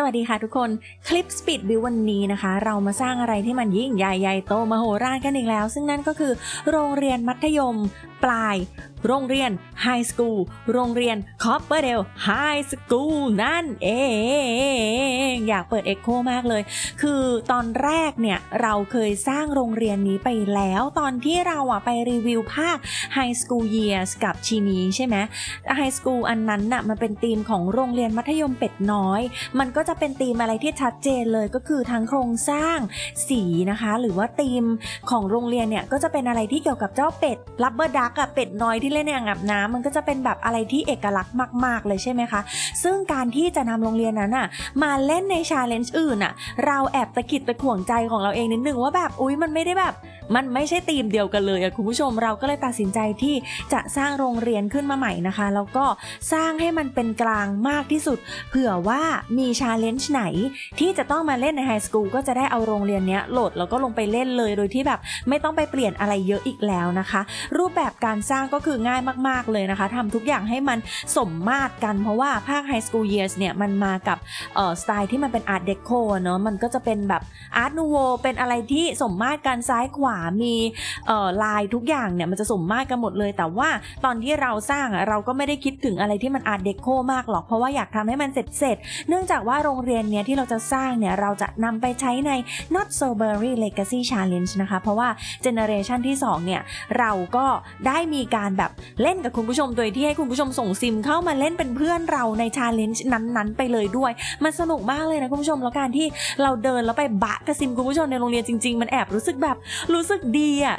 สวัสดีค่ะทุกคนคลิป Speed Build วันนี้นะคะ เรามาสร้างอะไรที่มันยิ่งใหญ่ใหญ่โตมโหฬารกันอีกแล้ว ซึ่งนั่นก็คือโรงเรียนมัธยมปลายโรงเรียนไฮสคูล โรงเรียนคอปเปอร์เดลไฮสคูลนั่นเอง อยากเปิดเอ็กโคมากเลย คือตอนแรกเนี่ยเราเคยสร้างโรงเรียนนี้ไปแล้วตอนที่เราอะไปรีวิวภาค High School Years กับชีมีใช่ไหมไฮสคูลอันนั้นน่ะมันเป็นธีมของโรงเรียนมัธยมเป็ดน้อย มันก็จะเป็นธีมอะไรที่ชัดเจนเลยก็คือทั้งโครงสร้างสีนะคะ หรือว่าธีมของโรงเรียนเนี่ยก็จะเป็นอะไรที่เกี่ยวกับเจ้าเป็ดลับเบอร์ดักอะเป็ดน้อยที่เล่นในอ่างอาบน้ำมันก็จะเป็นแบบอะไรที่เอกลักษณ์มาก ๆ เลยใช่ไหมคะ ซึ่งการที่จะนำโรงเรียนนั้นอะมาเล่นในชาเลนจ์อื่นอะเราแอบตะกิดตะขวงใจของเราเองนิดนึงว่าแบบอุ๊ยมันไม่ได้แบบมันไม่ใช่ธีมเดียวกันเลยอะคุณผู้ชมเราก็เลยตัดสินใจที่จะสร้างโรงเรียนขึ้นมาใหม่นะคะ แล้วก็สร้างให้มันเป็นกลางมากที่สุด เผื่อว่ามีชาเลนจ์ไหน ที่จะต้องมาเล่นในไฮสคูลก็จะได้เอาโรงเรียนเนี้ยโหลดแล้วก็ลงไปเล่นเลยโดยที่แบบไม่ต้องไปเปลี่ยนอะไรเยอะอีกแล้วนะคะ รูปแบบการสร้างก็คือง่ายมากๆเลยนะคะทำทุกอย่างให้มันสมมาตรกันเพราะว่าภาค High School Years เนี่ยมันมากับสไตล์ที่มันเป็น Art Deco เนอะมันก็จะเป็นแบบ Art Nouveau เป็นอะไรที่สมมาตรกันซ้ายขวามีลายทุกอย่างเนี่ยมันจะสมมาตรกันหมดเลย แต่ว่าตอนที่เราสร้างเราก็ไม่ได้คิดถึงอะไรที่มัน Art Deco มากหรอกเพราะว่าอยากทำให้มันเสร็จเสร็จเนื่องจากว่าโรงเรียนเนี่ยที่เราจะสร้างเนี่ยเราจะนำไปใช้ใน Not So Berry Legacy Challenge นะคะ เพราะว่าเจเนอเรชันที่2เนี่ยเราก็ได้มีการแบบเล่นกับคุณผู้ชมโดยที่ให้คุณผู้ชมส่งซิมเข้ามาเล่นเป็นเพื่อนเราในชาเลนจ์นั้นๆ ไปเลยด้วย มันสนุกมากเลยนะคุณผู้ชมแล้วการที่เราเดินแล้วไปบะกับซิมคุณผู้ชมในโรงเรียนจริงๆ มันแอบรู้สึกแบบรู้สึกดีอะ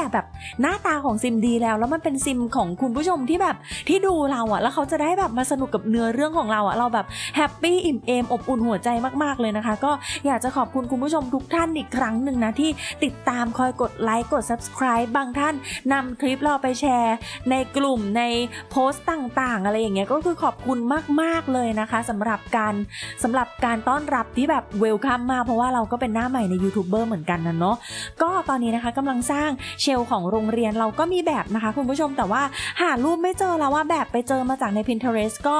แต่แบบหน้าตาของซิมดีแล้ว แล้วมันเป็นซิมของคุณผู้ชมที่แบบที่ดูเราอะแล้วเขาจะได้แบบมาสนุกกับเนื้อเรื่องของเราอะเราแบบแฮปปี้อิ่มเอมอบอุ่นหัวใจมากๆเลยนะคะ ก็อยากจะขอบคุณคุณผู้ชมทุกท่านอีกครั้งหนึ่งนะที่ติดตามคอยกดไลค์กด subscribe บางท่านนำคลิปเราไปแชร์ ในกลุ่มในโพสต์ต่างๆ อะไรอย่างเงี้ยก็คือขอบคุณมากๆเลยนะคะสำหรับการสำหรับการต้อนรับที่แบบเวลคัมมากเพราะว่าเราก็เป็นหน้าใหม่ในยูทูบเบอร์เหมือนกันนะเนาะก็ตอนนี้นะคะกำลังสร้างเชลของโรงเรียนเราก็มีแบบนะคะคุณผู้ชมแต่ว่าหารูปไม่เจอแล้วว่าแบบไปเจอมาจากใน Pinterest ก็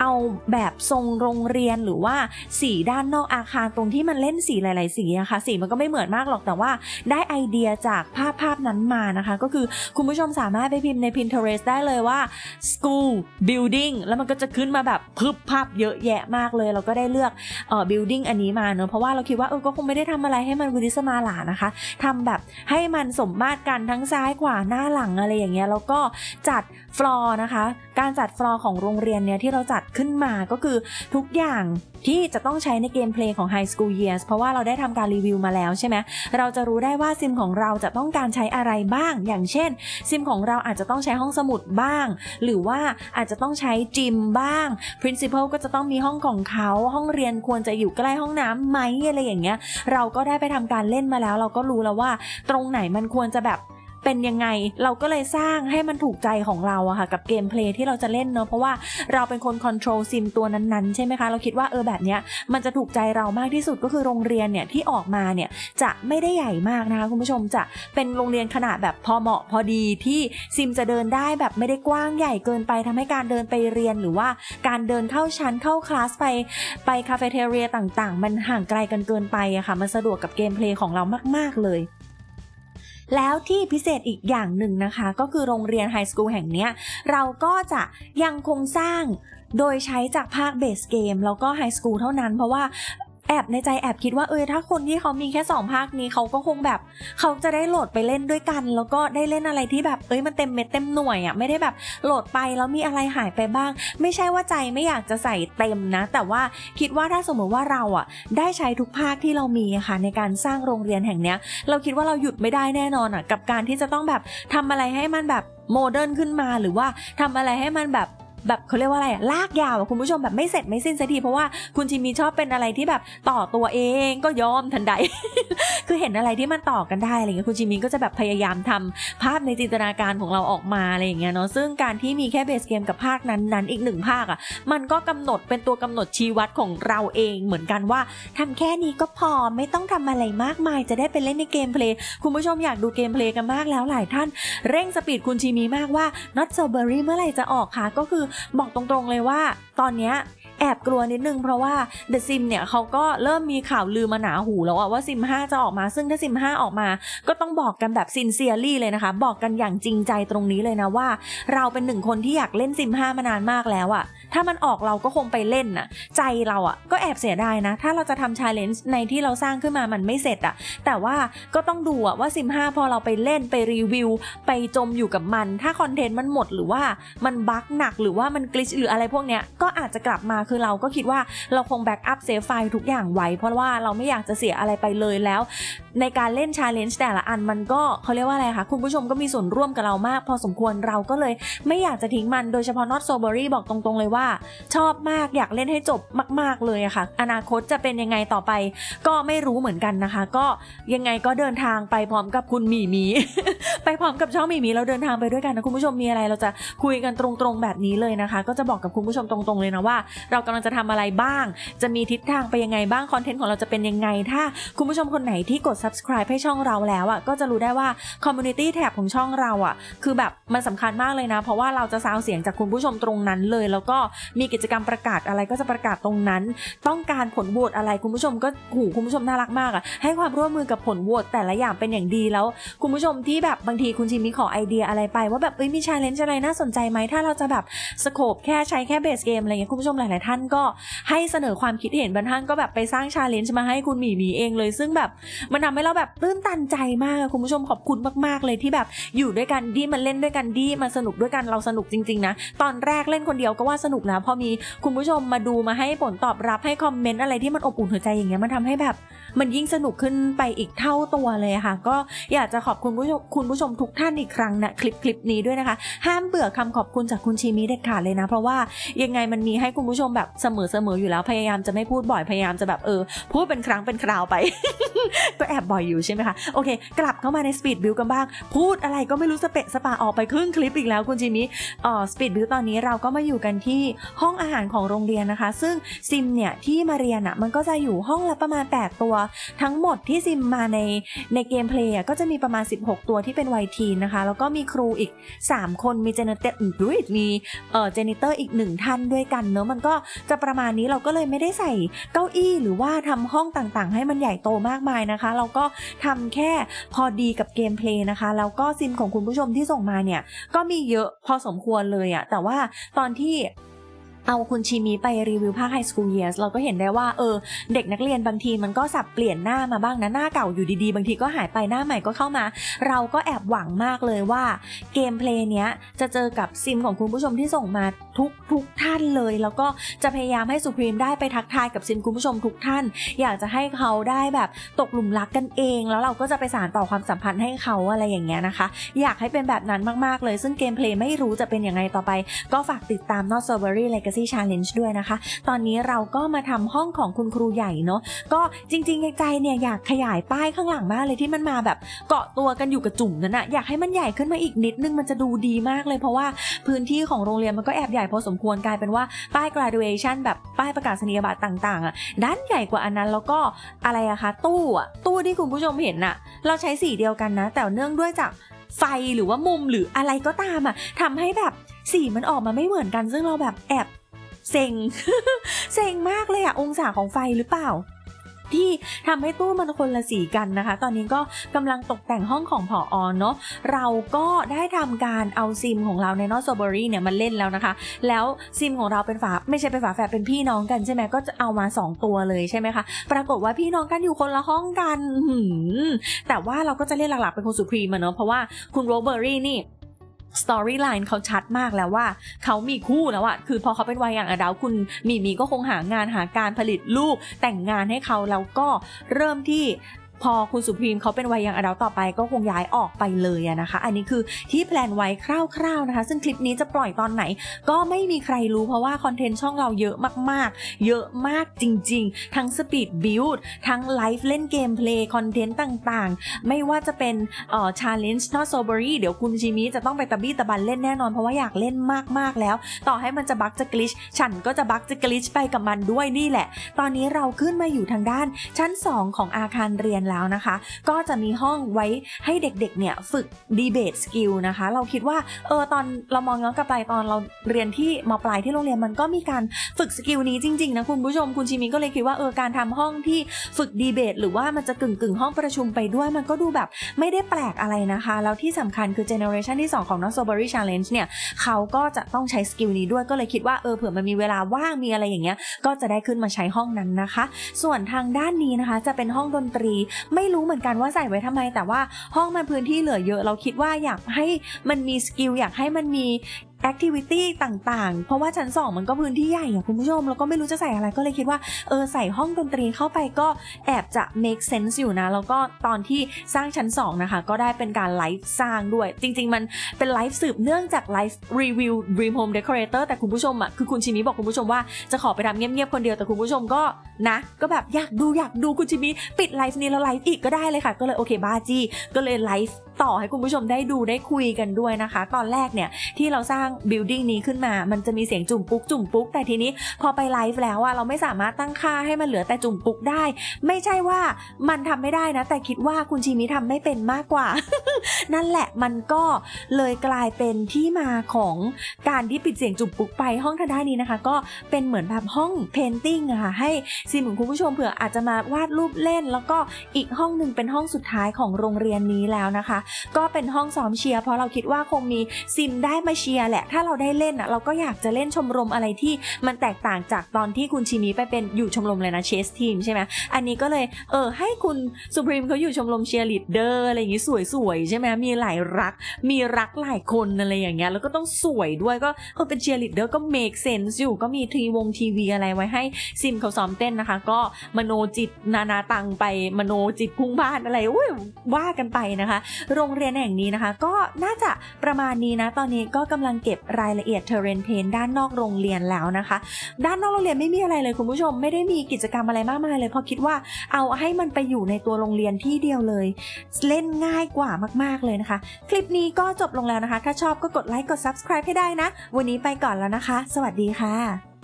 เอาแบบทรงโรงเรียนหรือว่าสีด้านนอกอาคารตรงที่มันเล่นสีหลาย ๆ สีอะคะสีมันก็ไม่เหมือนมากหรอกแต่ว่าได้ไอเดียจากภาพภาพนั้นมานะคะ ก็คือคุณผู้ชมสามารถไปพิมพ์ใน Pinterest ได้เลยว่า school building แล้วมันก็จะขึ้นมาแบบพึบภาพเยอะแยะมากเลย เราก็ได้เลือกเอ่อ building อันนี้มาเนอะเพราะว่าเราคิดว่าเออก็คงไม่ได้ทำอะไรให้มันวิริสมาหลานะคะทำแบบให้มันสมมาตรกันทั้งซ้ายขวาหน้าหลังอะไรอย่างเงี้ยแล้วก็จัดฟลอร์นะคะ การจัดฟลอร์ของโรงเรียนเนี่ยที่เราจัดขึ้นมาก็คือทุกอย่างที่จะต้องใช้ในเกมเพลย์ของ High School Years เพราะว่าเราได้ทำการรีวิวมาแล้วใช่ไหมเราจะรู้ได้ว่าซิมของเราจะต้องการใช้อะไรบ้าง อย่างเช่น ซิมของเราอาจจะต้องใช้ห้องสมุดบ้าง หรือว่าอาจจะต้องใช้จิมบ้าง Principal ก็จะต้องมีห้องของเขาห้องเรียนควรจะอยู่ใกล้ห้องน้ำไหมอะไรอย่างเงี้ย เราก็ได้ไปทำการเล่นมาแล้ว เราก็รู้แล้วว่า ตรงไหนมันควรจะ เป็นยังไง เราก็เลยสร้างให้มันถูกใจของเราอะค่ะกับเกมเพลย์ที่เราจะเล่นเนอะเพราะว่าเราเป็นคนคอนโทรลซิมตัวนั้นๆ ใช่ไหมคะ เราคิดว่าเออแบบเนี้ยมันจะถูกใจเรามากที่สุดก็คือโรงเรียนเนี่ยที่ออกมาเนี่ยจะไม่ได้ใหญ่มากนะคะคุณผู้ชมจะเป็นโรงเรียนขนาดแบบพอเหมาะพอดีที่ซิมจะเดินได้แบบไม่ได้กว้างใหญ่เกินไปทำให้การเดินไปเรียนหรือว่าการเดินเข้าชั้นเข้าคลาสไปไปคาเฟ่เทเรียต่างๆ มันห่างไกลกันเกินไปอะค่ะมันสะดวกกับเกมเพลย์ของเรามาก ๆเลย แล้วที่พิเศษอีกอย่างหนึ่งนะคะ ก็คือโรงเรียนไฮสคูลแห่งนี้เราก็จะยังคงสร้างโดยใช้จากภาคเบสเกมแล้วก็ไฮสคูลเท่านั้น เพราะว่า แอบในใจแอบคิดว่าเออถ้าคนที่เขามีแค่ 2 ภาคนี้เขาก็คงแบบ เขาจะได้โหลดไปเล่นด้วยกัน แล้วก็ได้เล่นอะไรที่แบบเอ้ยมันเต็มเม็ดเต็มหน่วยอะ่ะไม่ได้แบบโหลดไปแล้วมีอะไรหายไปบ้าง ไม่ใช่ว่าใจไม่อยากจะใส่เต็มนะ แต่ว่าคิดว่าถ้าสมมติว่าเราอะ ได้ใช้ทุกภาคที่เรามีอะค่ะในการสร้างโรงเรียนแห่งเนี้ย เราคิดว่าเราหยุดไม่ได้แน่นอนอะกับการที่จะต้องแบบทำอะไรให้มันแบบโมเดิร์นขึ้นมาหรือว่าทำอะไรให้มันแบบ แบบเขาเรียกว่าอะไรลากยาวคุณผู้ชมแบบไม่เสร็จไม่สิ้นสักทีเพราะว่าคุณชิมีชอบเป็นอะไรที่แบบต่อตัวเองก็ยอมทันใด คือเห็นอะไรที่มันต่อกันได้อะไรเงี้ยคุณจิมินก็จะแบบพยายามทำภาพในจินตนาการของเราออกมาอะไรอย่างเงี้ยเนาะซึ่งการที่มีแค่เบสเกมกับภาคนั้นนั้นอีกหนึ่งภาคอะ่ะมันก็กำหนดเป็นตัวกำหนดชีวัดของเราเองเหมือนกันว่าทำแค่นี้ก็พอไม่ต้องทำอะไรมากมายจะได้ไปเล่นในเกมเพลย์คุณผู้ชมอยากดูเกมเพลย์กันมากแล้วหลายท่าน เร่งสปีดคุณชิมีมากว่า Not So Berry เมื่อไหร่จะออกคะก็คือบอกตรงๆเลยว่า ตอนเนี้ย แอบกลัวนิดนึงเพราะว่า The Sim เนี่ยเขาก็เริ่มมีข่าวลือมาหนาหูแล้วอะว่า Sim 5 จะออกมา ซึ่งถ้า Sim 5 ออกมา ก็ต้องบอกกันแบบ sincerely เลยนะคะ บอกกันอย่างจริงใจตรงนี้เลยนะว่า เราเป็นหนึ่งคนที่อยากเล่น Sim 5 มานานมากแล้วอะถ้ามันออกเราก็คงไปเล่นน่ะ ใจเราอะก็แอบเสียดายนะ ถ้าเราจะทำ challenge ในที่เราสร้างขึ้นมามันไม่เสร็จอะแต่ว่าก็ต้องดูอะว่า Sim 5 พอเราไปเล่นไปรีวิว ไปจมอยู่กับมัน ถ้าคอนเทนต์มันหมดหรือว่ามันบั๊กหนักหรือว่ามันกลิชหรืออะไรพวกเนี้ยก็อาจจะกลับมาคือเราก็คิดว่าเราคงแบ็กอัพเซฟไฟล์ทุกอย่างไว้ เพราะว่าเราไม่อยากจะเสียอะไรไปเลยแล้ว ในการเล่นชาเลนจ์แต่ละอันมันก็เขาเรียกว่าอะไรคะคุณผู้ชมก็มีส่วนร่วมกับเรามาก พอสมควรเราก็เลยไม่อยากจะทิ้งมันโดยเฉพาะ not so berry บอกตรงๆเลยว่า ชอบมากอยากเล่นให้จบมาก ๆเลยอะค่ะ อนาคตจะเป็นยังไงต่อไป ก็ไม่รู้เหมือนกันนะคะ ก็ยังไงก็เดินทางไปพร้อมกับคุณหมีหมีไปพร้อมกับช่องหมีหมีเราเดินทางไปด้วยกันนะคุณผู้ชมมีอะไรเราจะคุยกันตรงๆแบบนี้เลยนะคะ ก็จะบอกกับคุณผู้ชมตรงๆเลยนะว่าเรากำลังจะทำอะไรบ้าง จะมีทิศทางไปยังไงบ้างคอนเทนต์ของเราจะเป็นยังไง ถ้าคุณผู้ชมคนไหนที่กด subscribe ให้ช่องเราแล้วอะก็จะรู้ได้ว่า community tab ของช่องเราอะ คือแบบมันสำคัญมากเลยนะ เพราะว่าเราจะซาวเสียงจากคุณผู้ชมตรงนั้นเลย แล้วก็มีกิจกรรมประกาศอะไรก็จะประกาศตรงนั้น ต้องการผลโหวตอะไรคุณผู้ชมก็หูคุณผู้ชมน่ารักมากอะให้ความร่วมมือกับผลโหวตแต่ละอย่างเป็นอย่างดีแล้ว คุณผู้ชมที่แบบบางทีคุณชิมิขอไอเดียอะไรไป ว่าแบบเอ้ยมีชาเลนจ์อะไรน่าสนใจไหมถ้าเราจะแบบสโคปแค่ใช้แค่เบสเกมอะไรเงี้ยคุณผู้ชมหลายๆท่านก็ให้เสนอความคิดเห็นบางท่านก็แบบไปสร้างชาเลนจ์มาให้คุณหมีหมีเองเลย ซึ่งแบบมันทำให้เราแบบตื้นตันใจมากคุณผู้ชมขอบคุณมากๆเลยที่แบบอยู่ด้วยกันดีมันเล่นด้วยกันดีมันสนุกด้วยกันเราสนุกจริงๆนะตอนแรกเล่นคนเดียวก็ว่าสนุกนะพอมีคุณผู้ชมมาดูมาให้ผลตอบรับให้คอมเมนต์อะไรที่มันอบอุ่นหัวใจอย่างเงี้ยมันทำให้แบบ มันยิ่งสนุกขึ้นไปอีกเท่าตัวเลยค่ะ ก็อยากจะขอบคุณผู้ชมคุณผู้ชมทุกท่านอีกครั้งนะคลิปคลิปนี้ด้วยนะคะ ห้ามเบื่อคำขอบคุณจากคุณชีมิเด็ดขาดเลยนะ เพราะว่ายังไงมันมีให้คุณผู้ชมแบบเสมอเสมออยู่แล้วพยายามจะไม่พูดบ่อยพยายามจะแบบเออพูดเป็นครั้งเป็นคราวไป ก็แอบบ่อยอยู่ใช่ไหมคะโอเค กลับเข้ามาในสปีดบิวกันบ้าง พูดอะไรก็ไม่รู้สเปะสปาออกไปครึ่งคลิปอีกแล้วคุณจิมิเอ่อสปีดบิวตอนนี้เราก็มาอยู่กันที่ห้องอาหารของโรงเรียนนะคะ ซึ่งซิมเนี่ยที่มาเรียนอะ่ะมันก็จะอยู่ห้องละประมาณ 8 ตัว ทั้งหมดที่ซิมมาในในเกมเพลย์ก็จะมีประมาณ 16 ตัวที่เป็นวัยทีนนะคะ แล้วก็มีครูอีก 3 คนมีเจเนเตอร์ด้วยมีเอ่อเจเนเตอร์อีกหนึ่งท่านด้วยกันเนอะมันก็จะประมาณนี้เราก็เลยไม่ได้ใส่เก้าอี้หรือว่าทำห้องต่างๆ ให้มันใหญ่โตมากมายนะคะ เราก็ทำแค่พอดีกับเกมเพลย์นะคะ แล้วก็ซิมของคุณผู้ชมที่ส่งมาเนี่ยก็มีเยอะพอสมควรเลยอะแต่ว่าตอนที่ เอาคุณชีมีไปรีวิวภาค High School Years เราก็เห็นได้ว่าเออเด็กนักเรียนบางทีมันก็สับเปลี่ยนหน้ามาบ้างนะหน้าเก่าอยู่ดีๆ บางทีก็หายไปหน้าใหม่ก็เข้ามา เราก็แอบหวังมากเลยว่าเกมเพลย์เนี้ยจะเจอกับซิมของคุณผู้ชมที่ส่งมาทุกทุกท่านเลย แล้วก็จะพยายามให้สุพรีมได้ไปทักทายกับซิมคุณผู้ชมทุกท่าน อยากจะให้เขาได้แบบตกหลุมรักกันเอง แล้วเราก็จะไปสานต่อความสัมพันธ์ให้เขาอะไรอย่างเงี้ยนะคะ อยากให้เป็นแบบนั้นมากๆเลย ซึ่งเกมเพลย์ไม่รู้จะเป็นยังไงต่อไป ก็ฝากติดตาม Not Strawberry Legacy Challenge ด้วยนะคะ ตอนนี้เราก็มาทำห้องของคุณครูใหญ่เนาะก็จริงๆในใจเนี่ยอยากขยายป้ายข้างหลังมากเลยที่มันมาแบบเกาะตัวกันอยู่กับจุ่มนั้นนะอยากให้มันใหญ่ขึ้นมาอีกนิดนึงมันจะดูดีมากเลยเพราะว่าพื้นที่ของโรงเรียนมันก็แอบใหญ่พอสมควรกลายเป็นว่าป้าย graduation แบบป้ายประกาศนียบัตรต่างๆอะด้านใหญ่กว่าอันนั้นแล้วก็อะไรอะคะตู้อะตู้ที่คุณผู้ชมเห็นน่ะ เราใช้สีเดียวกันนะ แต่เนื่องด้วยจากไฟหรือว่ามุมหรืออะไรก็ตามอะทำให้แบบสีมันออกมาไม่เหมือนกัน ซึ่งเราแบบแอบ เซ็ง เซ็งมากเลยอะองศาของไฟหรือเปล่า ที่ทำให้ตู้มันคนละสีกันนะคะ ตอนนี้ก็กำลังตกแต่งห้องของผออเนาะเราก็ได้ทำการเอาซิมของเราในนอสโซเบอรี่เนี่ยมาเล่นแล้วนะคะ แล้วซิมของเราเป็นฝาไม่ใช่เป็นฝาแฝดเป็นพี่น้องกันใช่ไหมก็จะเอามา 2 ตัวเลยใช่ไหมคะปรากฏว่าพี่น้องกันอยู่คนละห้องกันแต่ว่าเราก็จะเล่นหลักๆเป็นคนสุพรีมเนาะเพราะว่าคุณโรเบอรี่นี่ สตอรี่ไลน์เขาชัดมากแล้วว่าเขามีคู่แล้วอะคือพอเขาเป็นวัยอย่างอดาวคุณมีมีก็คงหางานหาการผลิตลูกแต่งงานให้เขาแล้วก็เริ่มที่ พอคุณสุพรีมเขาเป็นวัยยังอดัลต่อไปก็คงย้ายออกไปเลยอะนะคะ อันนี้คือที่แพลนไว้คร่าวๆนะคะ ซึ่งคลิปนี้จะปล่อยตอนไหน ก็ไม่มีใครรู้เพราะว่าคอนเทนต์ช่องเราเยอะมากๆ เยอะมากจริงๆ ทั้งสปีดบิลด์ทั้งไลฟ์เล่นเกมเพลย์คอนเทนต์ต่างๆ ไม่ว่าจะเป็นเอ่อ challenge not sobery เดี๋ยวคุณชิมิจะต้องไปตะบี้ตะบันเล่นแน่นอนเพราะว่าอยากเล่นมากๆแล้ว ต่อให้มันจะบักจะกลิชฉันก็จะบักจะกลิชไปกับมันด้วยนี่แหละ ตอนนี้เราขึ้นมาอยู่ทางด้านชั้น 2 ของอาคารเรียนแล้วนะคะ ก็จะมีห้องไว้ให้เด็กๆเนี่ยฝึกดีเบตสกิลนะคะ เราคิดว่าเออตอนเรามองย้อนกลับไปตอนเราเรียนที่มปลายที่โรงเรียนมันก็มีการฝึกสกิลนี้จริงๆนะคุณผู้ชมคุณชิมิก็เลยคิดว่าเออการทำห้องที่ฝึกดีเบตหรือว่ามันจะกึ่งกึ่งห้องประชุมไปด้วยมันก็ดูแบบไม่ได้แปลกอะไรนะคะ แล้วที่สำคัญคือเจเนอเรชันที่ 2 ของน้อง s t r a w b e r r y Challenge เนี่ยเขาก็จะต้องใช้สกิลนี้ด้วยก็เลยคิดว่าเออเผื่อมันมีเวลาว่างมีอะไรอย่างเงี้ยก็จะได้ขึ้นมาใช้ห้องนั้นนะคะ ส่วนทางด้านนี้นะคะจะเป็นห้องดนตรีไม่รู้เหมือนกันว่าใส่ไว้ทำไม แต่ว่าห้องมันพื้นที่เหลือเยอะ เราคิดว่าอยากให้มันมีสกิลอยากให้มันมี แอคทิวิตี้ต่างๆ เพราะว่าชั้น 2 มันก็พื้นที่ใหญ่อะคุณผู้ชม แล้วก็ไม่รู้จะใส่อะไรก็เลยคิดว่า เออ ใส่ห้องดนตรีเข้าไปก็แอบจะ make sense อยู่นะ แล้วก็ตอนที่สร้างชั้น 2 นะคะ ก็ได้เป็นการไลฟ์สร้างด้วย จริง ๆ มันเป็นไลฟ์สืบเนื่องจากไลฟ์รีวิว Dream Home Decorator แต่คุณผู้ชมอะคือคุณชิมิบอกคุณผู้ชมว่าจะขอไปทำเงียบๆคนเดียวแต่คุณผู้ชมก็นะ ก็แบบอยากดูอยากดูคุณชิมิปิดไลฟ์นี้แล้วไลฟ์อีกก็ได้เลยค่ะ ก็เลยโอเคบ้าจี้ก็เลยไลฟ์ ต่อให้คุณผู้ชมได้ดูได้คุยกันด้วยนะคะ ตอนแรกเนี่ยที่เราสร้าง building นี้ขึ้นมา มันจะมีเสียงจุ่มปุ๊กจุ่มปุ๊กแต่ทีนี้พอไปไลฟ์แล้วอะเราไม่สามารถตั้งค่าให้มันเหลือแต่จุ่มปุ๊กได้ ไม่ใช่ว่ามันทำไม่ได้นะ แต่คิดว่าคุณชิมิทำไม่เป็นมากกว่า นั่นแหละมันก็เลยกลายเป็นที่มาของการที่ปิดเสียงจุ่มปุ๊กไปห้องทางด้านนี้นะคะ ก็เป็นเหมือนแบบห้องเพนติ้งอะค่ะให้ซีมือคุณผู้ชมเผื่ออาจจะมาวาดรูปเล่น แล้วก็อีกห้องหนึ่งเป็นห้องสุดท้ายของโรงเรียนนี้แล้วนะคะก็เป็นห้องซ้อมเชียร์เพราะเราคิดว่าคงมีซิมได้มาเชียร์แหละ ถ้าเราได้เล่นอะเราก็อยากจะเล่นชมรมอะไรที่มันแตกต่างจากตอนที่คุณชิมิไปเป็นอยู่ชมรมเลยนะเชสทีมใช่ไหมอันนี้ก็เลยเออให้คุณสุพรีมเขาอยู่ชมรมเชียร์ลีดเดอร์อะไรอย่างงี้สวยๆใช่ไหมมีหลายรัก มีรักหลายคนอะไรอย่างเงี้ยแล้วก็ต้องสวยด้วยก็เออเป็นเชียร์ลีดเดอร์ก็ make sense อยู่ก็มีทีวงทีวีอะไรไว้ให้ซิมเขาซ้อมเต้นนะคะ ก็มโนจิตนานาตังไปมโนจิตพุ่งบ้านอะไรอุ้ยว่ากันไปนะคะโรงเรียนแห่งนี้นะคะ ก็น่าจะประมาณนี้นะ ตอนนี้ก็กำลังเก็บรายละเอียดเทเรนเพนด้านนอกโรงเรียนแล้วนะคะ ด้านนอกโรงเรียนไม่มีอะไรเลยคุณผู้ชม ไม่ได้มีกิจกรรมอะไรมากมายเลยเพราะคิดว่าเอาให้มันไปอยู่ในตัวโรงเรียนที่เดียวเลย เล่นง่ายกว่ามาก ๆเลยนะคะ คลิปนี้ก็จบลงแล้วนะคะ ถ้าชอบก็กดไลค์กด subscribe ให้ได้นะ วันนี้ไปก่อนแล้วนะคะ สวัสดีค่ะ